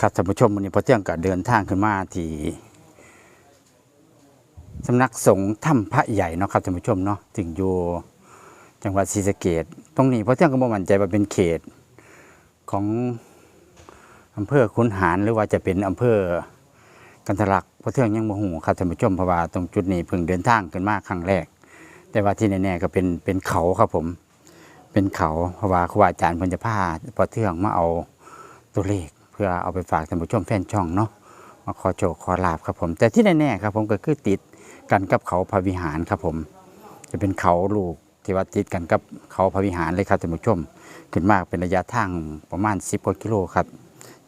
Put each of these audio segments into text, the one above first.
ครับท่านผู้ชมวันนี้พอเที่ยงก็เดินทางขึ้นมาที่สำนักสงฆ์ถ้ำพระใหญ่เนาะครับท่านผู้ชมเนาะถึงอยู่จังหวัดศรีสะเกดตรงนี้พอเที่ยงก็บ่มั่นใจว่าเป็นเขตของอำเภอคุนหารหรือว่าจะเป็นอำเภอกันทะลักพอเที่ยงยังบ่ฮู้ครับท่านผู้ชมเพราะว่าตรงจุดนี้เพิ่งเดินทางขึ้นมาครั้งแรก แต่ว่าที่แน่ๆก็เป็นเป็นเขาครับผม เป็นเขาเพราะว่าครูอาจารย์เพิ่นจะพาพอเที่ยงมาเอาตัวเลข พื่อเอาไปฝากท่านผู้ชมแฟนช่องเนาะมาขอโชคขอลาบครับผม แต่ที่แน่ๆครับผมก็คือติดกันกับเขาพระวิหารครับผม จะเป็นเขาลูกที่ว่าติดกันกับเขาพระวิหารเลยครับท่านผู้ชม ขึ้นมากเป็นระยะทางประมาณ 10กว่ากิโลครับ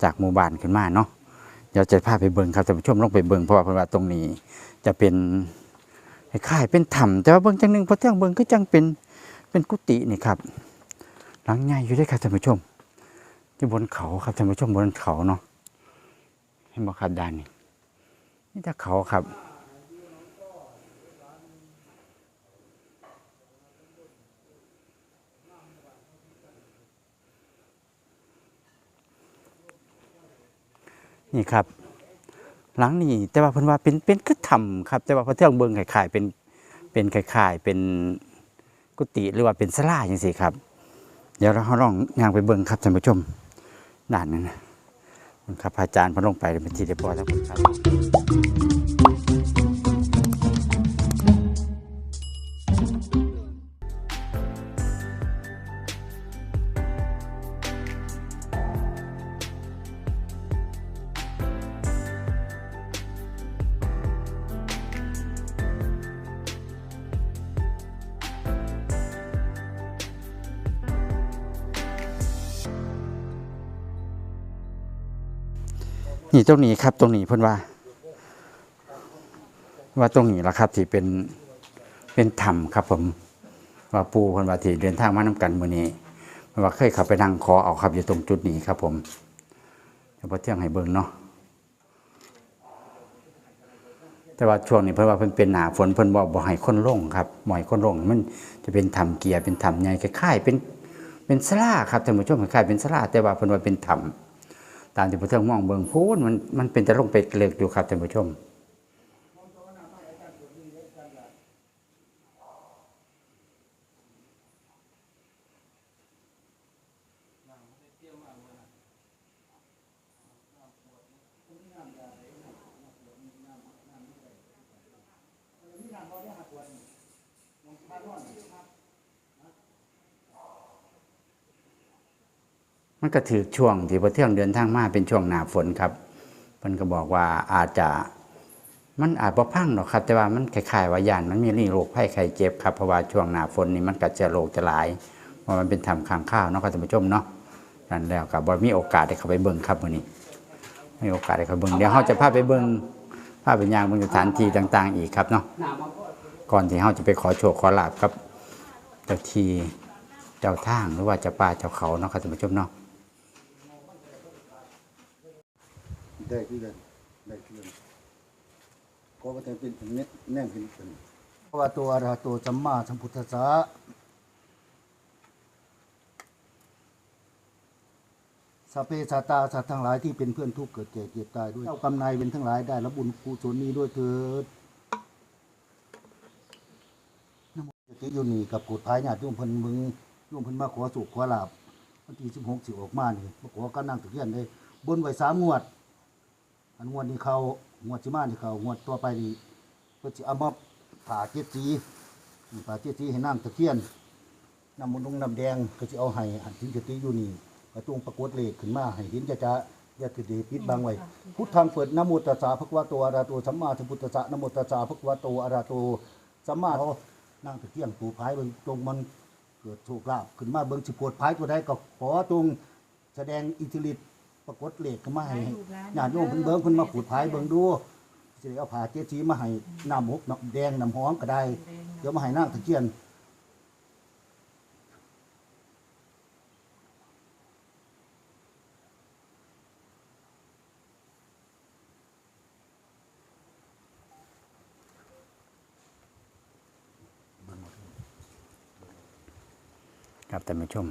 จากหมู่บ้านขึ้นมาเนาะเดี๋ยวจะพาไปเบิ่งครับท่านผู้ชมลองไปเบิ่งเพราะว่าเพิ่นว่าตรงนี้ จะเป็นคลายเป็นถ้ำแต่ว่าเบิ่งจังหนึ่งพอเที่ยงเบิ่งก็จังเป็นเป็นกุฏินี่ครับหลังใหญ่อยู่ด้วยครับท่านผู้ชม ที่บนเขาครับท่านผู้ชมบนเขาเนาะเห็นบ่ครับด้านนี้นี่แต่เขาครับนี่ครับ หลังนี้แต่ว่าเพิ่นว่าเป็นเป็นคือถ้ำครับ แต่ว่าพอเที่ยงเบิ่งคล้ายๆเป็นเป็นคล้ายๆเป็นกุฏิหรือว่าเป็นศาลาจังซี่ครับ เดี๋ยวเราลองย่างไปเบิ่งครับท่านผู้ชม ด้านนั้นนะมันครับอาจารย์พอลงไปเป็นที่เรียบร้อยแล้วครับ นี่ตรงนี้ครับตรงนี้เพิ่นว่า ว่าตรงนี้ละครับ ที่เป็นเป็นถ้ำครับ ผม ว่าปูเพิ่นว่าที่เดินทางมานํกันมื้อนี้เพิ่นว่าเคยข้าไปนั่งขอเอาครับ อยู่ตรงจุดนี้ครับ ผมเดี๋ยวพอเที่ยงให้เบิ่งเนาะแต่ว่าช่วงนี้เพิ่นว่าเพิ่นเป็นหนาฝนเพิ่นบ่บ่ให้คนลงครับบ่ให้คนลงมันจะเป็นถ้ำเกียร์เป็นถ้ำใหญ่คล้ายๆเป็นเป็นศาลาครับท่านผู้ชมคล้ายๆเป็นศาลาแต่ว่าเพิ่นว่าเป็นถ้ำ ตามที่พระเจ้ามองเบิ่งพูนมันมันเป็นจะลงไปเกลือกอยู่ครับท่านผู้ชม มันก็ถือช่วงที่พระเที่ยงเดินทางมาเป็นช่วงหนาฝนครับเพิ่นก็บอกว่าอาจจะมันอาจบ่พังหรอกครับ แต่ว่ามันคล้ายๆว่ายานมันมีนี่โรคภัยไข้เจ็บครับเพราะว่าช่วงหนาฝนนี่มันก็จะโรคจะหลายเพราะมันเป็นทำค้างข้าวเนาะครับท่านผู้ชมเนาะนั่นแล้วก็บ่มีโอกาสได้เข้าไปเบิ่งครับมื้อนี้มีโอกาสได้เข้าเบิ่งเดี๋ยวเฮาจะพาไปเบิ่งพาไปย่างเบิ่งสถานที่ต่าง ๆ อีกครับเนาะก่อนที่เฮาจะไปขอโชคขอลาบกับเจ้าทีเจ้าทางหรือว่าเจ้าป่าเจ้าเขาเนาะครับท่านผู้ชมเนาะ ได้คือกันได้คือกันก็ว่าแต่เป็นเน็ตแน่นเป็นเป็นเพราะว่าตัวอรหัตโตสัมมาสัมพุทธัสสะสเปสาตาสัตว์ทั้งหลายที่เป็นเพื่อนทุกข์เกิดแก่เจ็บตายด้วยเจ้ากำนายเป็นทั้งหลายได้รับบุญกุศลนี้ด้วยเถิดนะโมจติยู่นี่กับกดภายญาติโยมเพิ่นมึงโยมเพิ่นมาขอสุขขอลาบวันที่16สิบออกมานี่มาขอก็นั่งตะเคียนได้บนไว้สามงวด อันงวดนี้เขางวดสิมานี่เขางวดต่อไปนี่ก็จะเอามาผ่าเจ็ดสีผ่าเจ็ดสีให้น้ำตะเคียนน้ำมันต์น้ำแดงก็จะเอาให้หันถึงจะตีอยู่นี่กระจงปรากฏเลขขึ้นมาให้เห็นจะจะอย่าถือดีปิดบังไว้พุทธังเปิดนะโมตัสสะภะคะวะโตอะระหะโตสัมมาสัมพุทธัสสะนะโมตัสสะภะคะวะโตอะระหะโตสัมมาเขานั่งตะเคียนปูพายเบิ่งตรงมันเกิดโชคลาภขึ้นมาเบิ่งสิปวดพายตัวใดก็ขอตรงแสดงอิทธิฤทธิ์ ปรากฏเลขขึ้นมาให้ญาติโยมเพิ่นเบิ่งเพิ่นมาขูดพายเบิ่งดูสิได้เอาผ้าเจ็ดสีมาให้น้ำหกน้ำแดงน้ำหอมก็ได้เดี๋ยวมาให้นางตะเคียนเบิ่งหมดครับท่านผู้ชม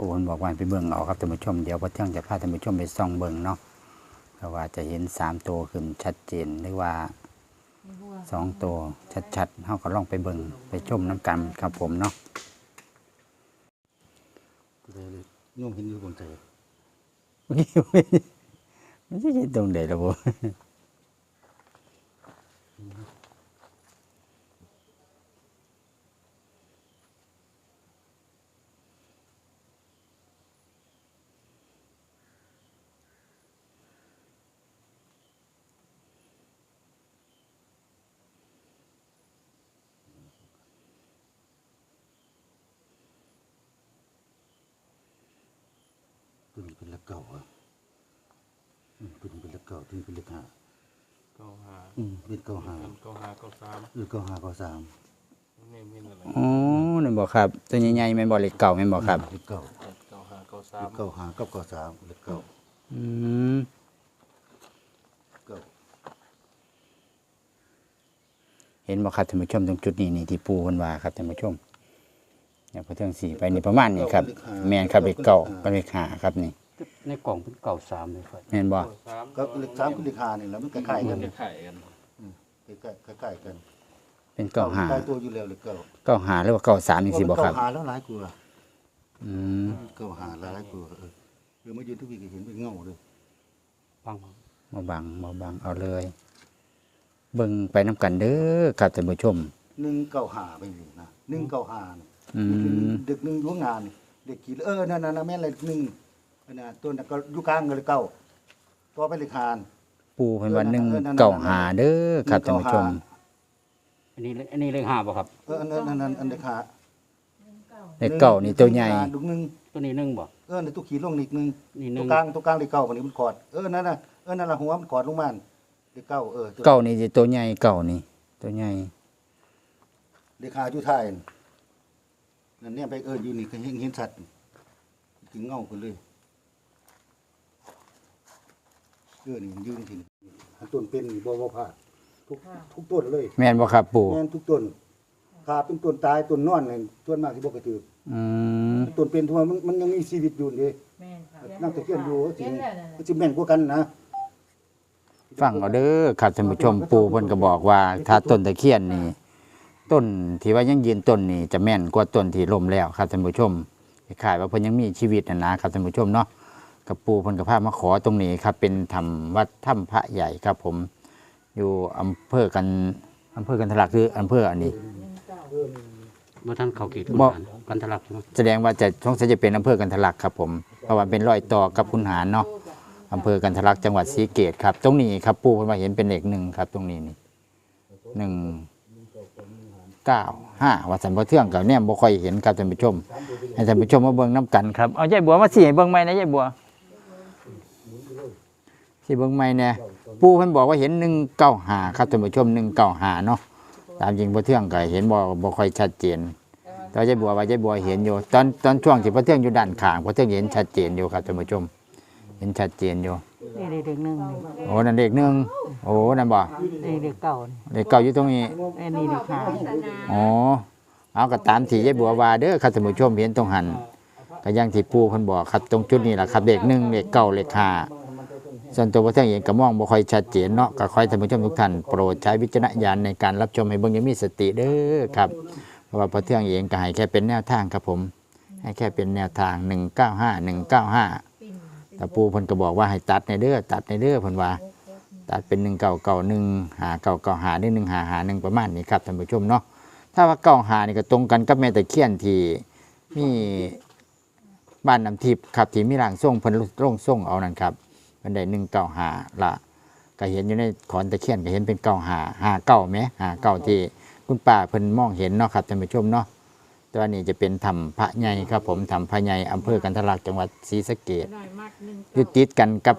ปปูเพิ่นบอกว่าให้ไปเบิ่งเอาครับท่านผู้ชมเดี๋ยวพอเที่ยงจะพาท่านผู้ชมไปส่องเบิ่งเนาะเพราะว่าจะเห็นสามตัวขึ้นชัดเจนหรือว่าสองตัวชัดๆเฮาก็ลองไปเบิ่งไปชมน้ำกันครับผมเนาะเลยโยมเห็นอยู่บนใจมันจะคิดตรงเดล่ะบ่ ตัวนี้เป็นเลขเก่าอะอืมตัวนี้เป็นเลขเก่าตัวนี้เป็นเลขห้าเก้าห้าอืมเป็นเก้าห้าเก้าห้าเก้าสามหรือเก้าห้าเก้าสามนี่มีอะไรอ๋อนั่นบ่ครับ ตัวใหญ่ๆแม่นบ่เล็กเก่าแม่นบ่ครับ เลขเก้าเก้าห้าเก้าสาเลมขเก้าห้ากับเก้าสามเลขเก้าอืมเก้าเห็นบ่ครับท่านผู้ชมตรงจุดนี้นี่ที่ปูเพิ่นว่าครับท่านผู้ชม เนี่ยพอเที่ยงสี่ไปนี่ประมาณนี้ครับ แม่นครับเล็กเก่าก็เล็กห้าครับนี่ ในกล่องเป็นเก่าสามเลยครับแม่นบ่เก้าสามก็เลขสามกับเลขห้านี่แหล้วมันคล้ายๆกันจะไข่กันใกล้ๆใกล้ๆกันเป็นเก้าห้าใกล้ตัวอยู่แล้วเลขเก้าเก้าห้าหรือว่าเก้าสามจังซี่บ่ครับเก้าห้าแล้วหลายกว่าอืมเก้าห้าหลายกว่าเออเดี๋ยวมายืนทุกวีก็เห็นเป็นเงาเลยฟังบ่บังบ่บังเอาเลย เบิ่งไปนํกันเด้อครับท่านผู้ชมหนึ่งเก้าห้าไปอยู่นะหนึ่งเก้าห้าน่ะ อืมเด็กหนึ่งดวงงาน เด็กกี่เออนั่นน่ะแม่นเลยหนึ่งอันน่ะตัวนั้นก็อยู่กลางกันเลยเก้าต่อไปเลขหานปูเพิ่นว่าเออนั่นหนึ่งเออนั่นเก้าห้าเด้อครับหนึ่ท่านงผู้เก้าชมห้าอันนี้อันนี้เลขห้าป่ะครับ เอออันนั้นอันนั้นอันเลขหาเลขเก้านี่ตัวใหญ่ลูกหนึ่งตัวนี้หนึ่งบ่เออในตัวขีดลงนิดนึงนี่หตันึ่วงกลางตัวกลางเลขเก้าวันนี้มันกอดเออนั่นน่ะเออนั่นละหัวมันกอดลงมาเลขเก้าเออตัวเก้านี่สิตัวใหญ่เก้านี่ตัวใหญ่เลขหาอยู่ท้าย นั่นเนี่ยไปเอออยู่นี่ก็เห็นเห็นสัตว์ถึงเงากันเลยเออนี่มันยืนทีนี่อันต้นเป็นนี่บ่บ่พลาดทุกทุกต้นเลยแม่นบ่ครับปู่แม่นทุกต้นขาเป็นต้นตายต้นนอนเลยส่วนมากที่บ่กระตืออืมต้นเป็นทั่วมันมันยังมีชีวิตอยู่เด้แม่นค่ะนั่งตะเกียนอยู่สิเขียนแล้วนั่นมันน่ะสิแม่นกว่ากันนะฟังเอาเด้อครับท่านผู้ชมปู่เพิ่นก็บอกว่า ถ้าต้นตะเคียนนี่ ต้นที่ว่ายังยืนต้นนี่จะแม่นกว่าต้นที่ล้มแล้วครับท่านผู้ชมคล้ายๆว่าเพิ่นยังมีชีวิตนะนะครับท่านผู้ชมเนาะกับปู่เพิ่นก็พามาขอตรงนี้ครับ เป็นธรรมวัดถ้ำพระใหญ่ครับผมอยู่อำเภอกันอำเภอกันทะลักคืออำเภออันนี้เมื่อท่านเขาเขตคุณบ่หารกันทะลักใช่ไหมแสดงว่าจะสงสัยจะเป็นอำเภอกันทะลักครับผมเพราะว่าเป็นรอยต่อกับคุณหารเนาะอำเภอกันทะลักจังหวัดศรีเกตครับ ตรงนี้ครับปู่เพิ่นว่าเห็นเป็นเลขหนึ่งครับ ตรงนี้นี่หนึ่ง เก้าห้าว่าสันบ่เทื่องกับเนี่ยบ่ค่อยเห็นครับท่านผู้ชมให้ท่านผู้ชมมาเบิ่งน้กันครับเอายายบัวมาสิให้เบิ่งใหม่นะยายบัวสิเบิ่งใหม่แน่ปู่เพิ่นบอกว่าเห็น195ครับท่านผู้ชม195เนาะตามจริงบ่เทื่องก็เห็นบ่บ่ค่อยชัดเจนแต่ว่ายายบัวว่ายายบัวเห็นอยู่ ตอนตอนช่วงที่พระเทืองอยู่ด้านข้างพระเทืองเห็นชัดเจนอยู่ครับท่านผู้ชม เห็นชัดเจนอยู่นี่เด็กหนึ่งโอ้นั่นเลขหนึ่งโอ้นั่นบ่นี่เด็กเก่าเลขเก้าอยู่ตรงนี้อันนี้เด็กห้าอ๋อเอาก็ตามที่ยายบัวว่าเด้อครับท่านผู้ชมเห็นตรงหันก็อยังที่ปู่เพิ่นบอกครับตรงจุดนี้แหละครับเลขหนึ่งเลขเก้าเลขห้าส่วนตัวพระเทืองเองก็มองบ่ค่อยชัดเจนเนาะก็ขอให้ท่านผู้ชมทุกท่านโปรดใช้วิจารณญาณในการรับชมให้เบิ่งอยังมีสติเด้อครับเพราะว่าพระเทืองเองก็ให้แค่เป็นแนวทางครับผม ให้แค่เป็นแนวทาง 195 195 แต่ปูเพิ่นก็บอกว่าให้ตัดในเด้อตัดในเด้อเพิ่นว่า ตัดเป็น1 9 9 1หนึ่งหา9 9หาได้1หาหา1ประมาณนี้ครับท่านผู้ชมเนาะถ้าว่าเก้าหานี่ก็ตรงกันกับแม่ตะเคียนที่มีบ้านน้ำทิพย์ครับที่มีร่างทรงเพิ่นร่งทรงเอานั่นครับเพิ่นได้1 9หาละก็เห็นอยู่ในขอนตะเคียนก็เห็นเป็นเก้าหาหาเก้าไหมหาเก้าที่คุณป้าเพิ่นมองเห็นเนาะครับท่านผู้ชมเนาะ ตัวนี้จะเป็นถ้ำพระใหญ่ครับ ผมถ้ำพระใหญ่อำเภอกันทะลักจังหวัดศรีสะเกษอยู่ติดกันกับ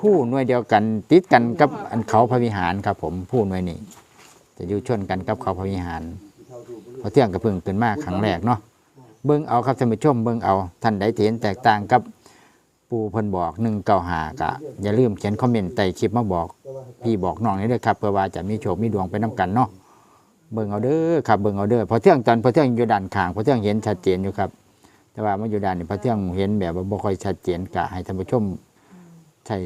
ผู้หน่วยเดียวกัน ติดกันกับอันเขาพระวิหารครับ ผมผู้หน่วยนี้ จะอยู่ชนกันกับเขาพระวิหารพอเที่ยงกระพึ่งขึ้นมาครั้งแรกเนาะเบิ้งเอาครับท่านผู้ชมเบิ้งเอาท่านใดที่เห็นแตกต่างกับปูเพิ่นบอกหนึ่งเก้าหากะอย่าลืมเขียนคอมเมนต์ใต้คลิปมาบอก พี่บอกน้องนี่ด้วยครับเพื่อว่าจะมีโชคมีดวงไปน้กันเนาะ เบิ่งเอาเด้อครับเบิ่งเอาเด้อพอเที่ยงตอนพอเที่ยงอยู่ด้านข้างพอเที่ยงเห็นชัดเจนอยู่ครับ แต่ว่ามาอยู่ด้านนี้พอเที่ยงเห็นแบบว่าบ่ค่อยชัดเจนกะให้ท่านผู้ชมใช้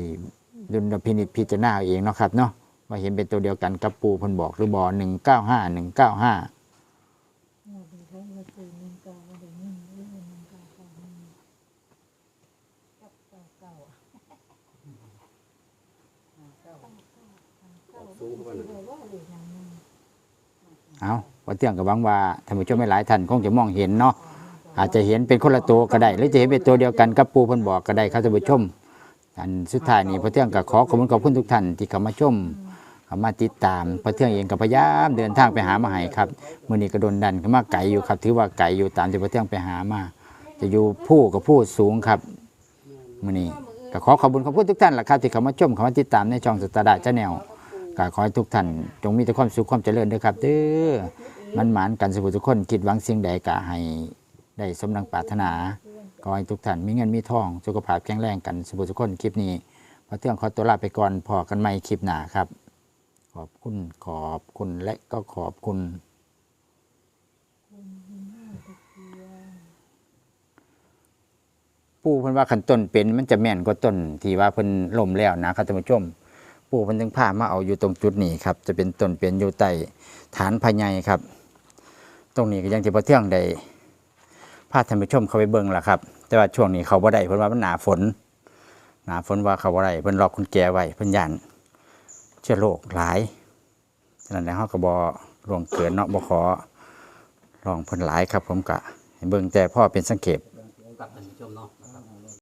ดุลพินิจพิจารณาเองเนาะครับเนาะว่าเห็นเป็นตัวเดียวกันกับปูพิ่นบอกหรือบ่หนึ่งเก้าห้าหนึ่งเก้าห้า เอาพอเที่ยงกับวังว่าท่านผู้ชมไม่หลายท่านคงจะมองเห็นเนาะอาจจะเห็นเป็นคนละตัวก็ได้ หรือจะเห็นเป็นตัวเดียวกันกับปูเพิ่นบอกก็ได้ครับท่านผู้ชม อันสุดท้ายนี้พอเที่ยงก็ขอขอบคุณขอบคุณทุกท่านที่เข้ามาชมเข้ามาติดตามพอเที่ยงเองก็พยายามเดินทางไปหามาให้ครับมือนี้ก็โดนดันเข้ามาไกลอยู่ครับ ถือว่าไกลอยู่ตามที่พอเที่ยงไปหามา จะอยู่ผู้กับผู้สูงครับมือนี้ก็ขอขอบคุณขอบคุณทุกท่านละครับที่เข้ามาชมเข้ามาติดตามในช่องสตาร์ดาชาแนล ก็ขอให้ทุกท่านจงมีแต่ความสุขความเจริญเด้อครับเด้อมันหมานกันสุขทุกคนคิดหวังสิ่งใดก็ให้ได้สมดังปรารถนาขอให้ทุกท่านมีเงินมีทอง สุขภาพแข็งแรงกันสุขทุกคนคลิปนี้พอเที่ยงขอตัวลาไปก่อนพอกันใหม่คลิปหน้าครับ ขอบคุณขอบคุณและก็ขอบคุณปู่เพิ่นว่าขันต้นเป็นมันจะแม่นกว่าต้นที่ว่าเพิ่นล่มแล้วนะครับท่านผู้ชม ปู่เพิ่นถึงพามาเอาอยู่ตรงจุดนี้ครับ จะเป็นต้นเป็นอยู่ใต้ฐานพญายครับ ตรงนี้ก็ยังที่พอเที่ยงได้พาท่านผู้ชมเข้าไปเบิ่งล่ะครับ แต่ว่าช่วงนี้เขาบ่ได้เพิ่นว่ามันหนาฝน หนาฝนว่าเขาบ่ได้เพิ่นล็อกคุณแจไว้เพิ่นยันเชื้อโรคหลายฉะนั้นแล้วเฮาก็บ่ล่วงเกินเนาะบ่ขอลองเพิ่นหลายครับ ผมก็ให้เบิ่งแต่พ่อเป็นสังเกต